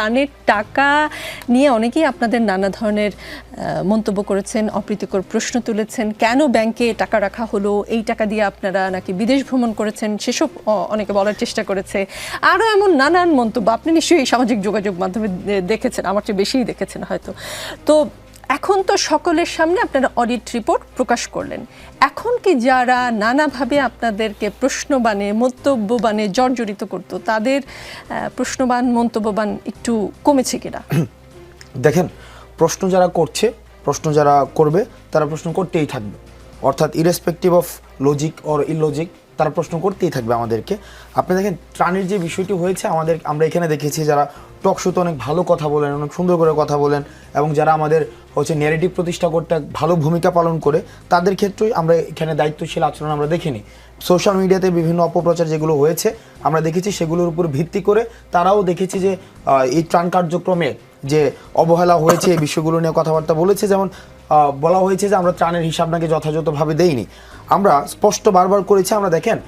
ত্রাণের টাকা নিয়ে অনেকেই আপনাদের নানা ধরনের মন্তব্য করেছেন, অপ্রীতিকর প্রশ্ন তুলেছেন, কেন ব্যাংকে টাকা রাখা হলো, এই টাকা দিয়ে আপনারা নাকি বিদেশ ভ্রমণ করেছেন, সেসব অনেকে বলার চেষ্টা করেছে। আরও এমন নানান মন্তব্য, আপনি নিশ্চয়ই সামাজিক যোগাযোগ মাধ্যমে দেখেছেন, আমার চেয়ে বেশিই দেখেছেন হয়তো। তো এখন তো সকলের সামনে আপনারা অডিট রিপোর্ট প্রকাশ করলেন। এখন কি যারা নানাভাবে আপনাদেরকে প্রশ্নবানে মন্তব্যবানে জর্জরিত করতো, তাদের প্রশ্নবান মন্তব্যবান একটু কমেছে কিনা? দেখেন, প্রশ্ন যারা করছে, প্রশ্ন যারা করবে, তারা প্রশ্ন করতেই থাকবে। অর্থাৎ irrespective of logic or illogic তারা প্রশ্ন করতেই থাকবে আমাদেরকে। আপনি দেখেন, ত্রাণের যে বিষয়টি হয়েছে, আমাদের, আমরা এখানে দেখেছি যারা টক শোতে অনেক ভালো কথা বলেন, অনেক সুন্দর করে কথা বলেন এবং যারা আমাদের হচ্ছে ন্যারেটিভ প্রতিষ্ঠা করতে ভালো ভূমিকা পালন করে, তাদের ক্ষেত্রেই আমরা এখানে দায়িত্বশীল আচরণ আমরা দেখিনি। সোশ্যাল মিডিয়াতে বিভিন্ন অপপ্রচার যেগুলো হয়েছে, আমরা দেখেছি সেগুলোর উপর ভিত্তি করে তারাও দেখেছি যে এই ত্রাণ কার্যক্রমে যে অবহেলা হয়েছে, এই বিষয়গুলো নিয়ে কথাবার্তা বলেছে। যেমন বলা হয়েছে যে আমরা ত্রাণের হিসাব নাকি যথাযথভাবে দেইনি। আমরা স্পষ্ট বারবার করেছি, আমরা দেখেন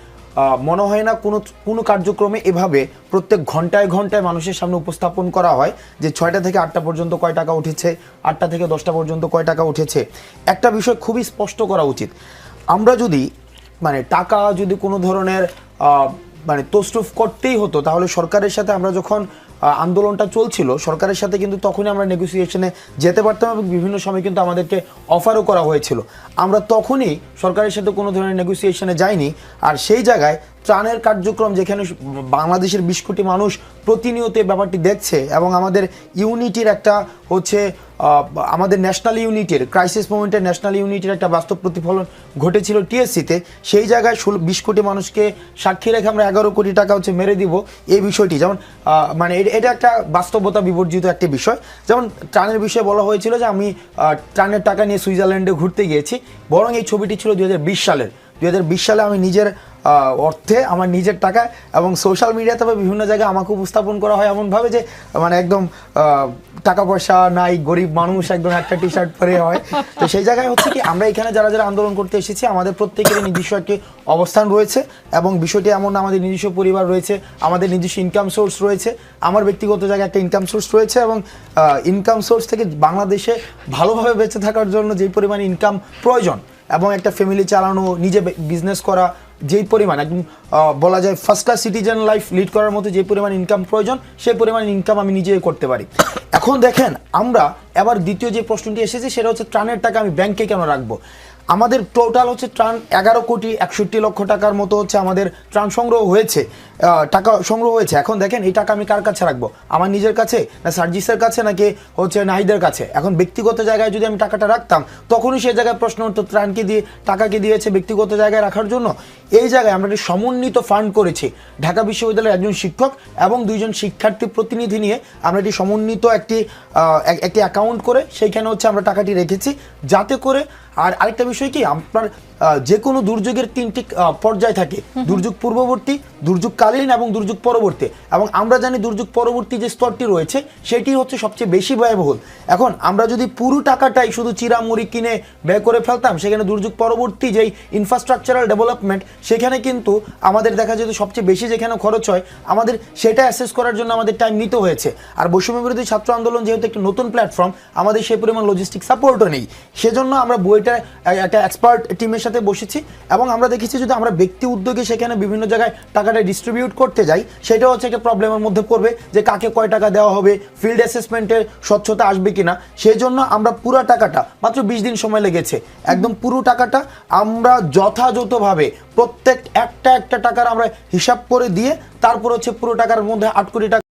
মনে হয় না কোনো কোনো কার্যক্রমে এভাবে প্রত্যেক ঘন্টায় ঘন্টায় মানুষের সামনে উপস্থাপন করা হয় যে ছয়টা থেকে আটটা পর্যন্ত কয় টাকা উঠেছে, আটটা থেকে দশটা পর্যন্ত কয় টাকা উঠেছে। একটা বিষয় খুবই স্পষ্ট করা উচিত। আমরা যদি মানে টাকা যদি কোনো ধরনের মানে তস্রুফ করতেই হতো। তাহলে সরকারের সাথে আমরা যখন আন্দোলনটা চলছিল, সরকারের সাথে কিন্তু তখনই আমরা নেগোসিয়েশনে যেতে পারতাম এবং বিভিন্ন সময় কিন্তু আমাদেরকে অফারও করা হয়েছিল। আমরা তখনই সরকারের সাথে কোনো ধরনের নেগোসিয়েশনে যাইনি। আর সেই জায়গায় ত্রাণের কার্যক্রম যেখানে বাংলাদেশের বিশ কোটি মানুষ প্রতিনিয়ত ব্যাপারটি দেখছে এবং আমাদের ইউনিটির একটা হচ্ছে আমাদের ন্যাশনাল ইউনিটির ক্রাইসিস মোমেন্টের ন্যাশনাল ইউনিটির একটা বাস্তব প্রতিফলন ঘটেছিল টিএসসিতে। সেই জায়গায় ষোলো, বিশ কোটি মানুষকে সাক্ষী রেখে আমরা এগারো কোটি টাকা হচ্ছে মেরে দিব এই বিষয়টি। যেমন মানে এটা- একটা বাস্তবতা বিবর্জিত একটি বিষয়। যেমন ট্রানের বিষয়ে বলা হয়েছিল যে আমি ট্রানের টাকা নিয়ে সুইজারল্যান্ডে ঘুরতে গিয়েছি। বরং এই ছবিটি ছিল দুই হাজার বিশ সালের। দু হাজার বিশ সালে আমি নিজের অর্থে আমার নিজের টাকা এবং সোশ্যাল মিডিয়াতে বা বিভিন্ন জায়গায় আমাকে উপস্থাপন করা হয় এমনভাবে যে মানে একদম টাকা পয়সা নাই, গরিব মানুষ, একদম একটা টি শার্ট পরে হয়। তো সেই জায়গায় হচ্ছে কি, আমরা এখানে যারা যারা আন্দোলন করতে এসেছি, আমাদের প্রত্যেকের নিজস্ব একটি অবস্থান রয়েছে এবং বিষয়টি এমন আমাদের নিজস্ব পরিবার রয়েছে, আমাদের নিজস্ব ইনকাম সোর্স রয়েছে, আমার ব্যক্তিগত জায়গায় একটা ইনকাম সোর্স রয়েছে এবং ইনকাম সোর্স থেকে বাংলাদেশে ভালোভাবে বেঁচে থাকার জন্য যেই পরিমাণ ইনকাম প্রয়োজন এবং একটা ফ্যামিলি চালানো, নিজে বিজনেস করা, যেই পরিমাণ, একদম বলা যায় first class citizen life lead করার মতো যে পরিমাণ ইনকাম প্রয়োজন, সেই পরিমাণ ইনকাম আমি নিজে করতে পারি। এখন দেখেন, আমরা এবার দ্বিতীয় যে প্রশ্নটি এসেছে, সেটা হচ্ছে ত্রাণের টাকা আমি ব্যাংকে কেন রাখব? আমাদের টোটাল হচ্ছে ত্রাণ এগারো কোটি একষট্টি লক্ষ টাকার মতো হচ্ছে আমাদের ত্রাণ সংগ্রহ হয়েছে। টাকা সংগ্রহ হয়েছে। এখন দেখেন, এই টাকা আমি কার কাছে রাখব? আমার নিজের কাছে? না সার্জিসের কাছে? নাকি হচ্ছে নাহিদের কাছে? এখন ব্যক্তিগত জায়গায় যদি আমি টাকাটা রাখতাম, তখনই সেই জায়গায় প্রশ্ন উঠতো, ত্রাণকে দিয়ে, টাকাকে দিয়েছে ব্যক্তিগত জায়গায় রাখার জন্য? এই জায়গায় আমরা একটি সমন্বিত ফান্ড করেছি। ঢাকা বিশ্ববিদ্যালয়ের একজন শিক্ষক এবং দুইজন শিক্ষার্থী প্রতিনিধি নিয়ে আমরা একটি সমন্বিত একটি একটি অ্যাকাউন্ট করে সেইখানে হচ্ছে আমরা টাকাটি রেখেছি। যাতে করে আর আরেকটা বিষয় কি আপনার যে কোনো দুর্যোগের তিনটি পর্যায় থাকে। দুর্যোগ পূর্ববর্তী দুর্যোগকালীন এবং দুর্যোগ পরবর্তী। এবং আমরা জানি দুর্যোগ পরবর্তী যে স্তরটি রয়েছে সেটি হচ্ছে সবচেয়ে বেশি ব্যয়বহুল। এখন আমরা যদি পুরো টাকাটাই শুধু চিরামুড়ি কিনে ব্যয় করে ফেলতাম সেখানে দুর্যোগ পরবর্তী যেই ইনফ্রাস্ট্রাকচারাল ডেভেলপমেন্ট সেখানে কিন্তু আমাদের দেখা যেত সবচেয়ে বেশি যেখানে খরচ হয় আমাদের সেটা অ্যাসেস করার জন্য আমাদের টাইম নিতে হয়েছে। আর বৈষম্য বিরোধী ছাত্র আন্দোলন যেহেতু একটি নতুন প্ল্যাটফর্ম আমাদের সেই পরিমাণ লজিস্টিক সাপোর্টও নেই। সেজন্য আমরা বইটা একটা এক্সপার্ট টিমের সাথে বসেছি এবং আমরা দেখেছি যদি আমরা ব্যক্তি উদ্যোগে সেখানে বিভিন্ন জায়গায় টাকাটা ডিস্ট্রিবিউট করতে যাই সেটা হচ্ছে একটা প্রবলেমের মধ্যে পড়বে যে কাকে কয় টাকা দেওয়া হবে ফিল্ড অ্যাসেসমেন্টের স্বচ্ছতা আসবে কিনা। সেই জন্য আমরা পুরো টাকাটা, মাত্র বিশ দিন সময় লেগেছে, একদম পুরো টাকাটা আমরা যথাযথভাবে প্রত্যেক একটা একটা টাকার আমরা হিসাব করে দিয়ে, তারপর হচ্ছে পুরো টাকার মধ্যে আট কোটি টাকা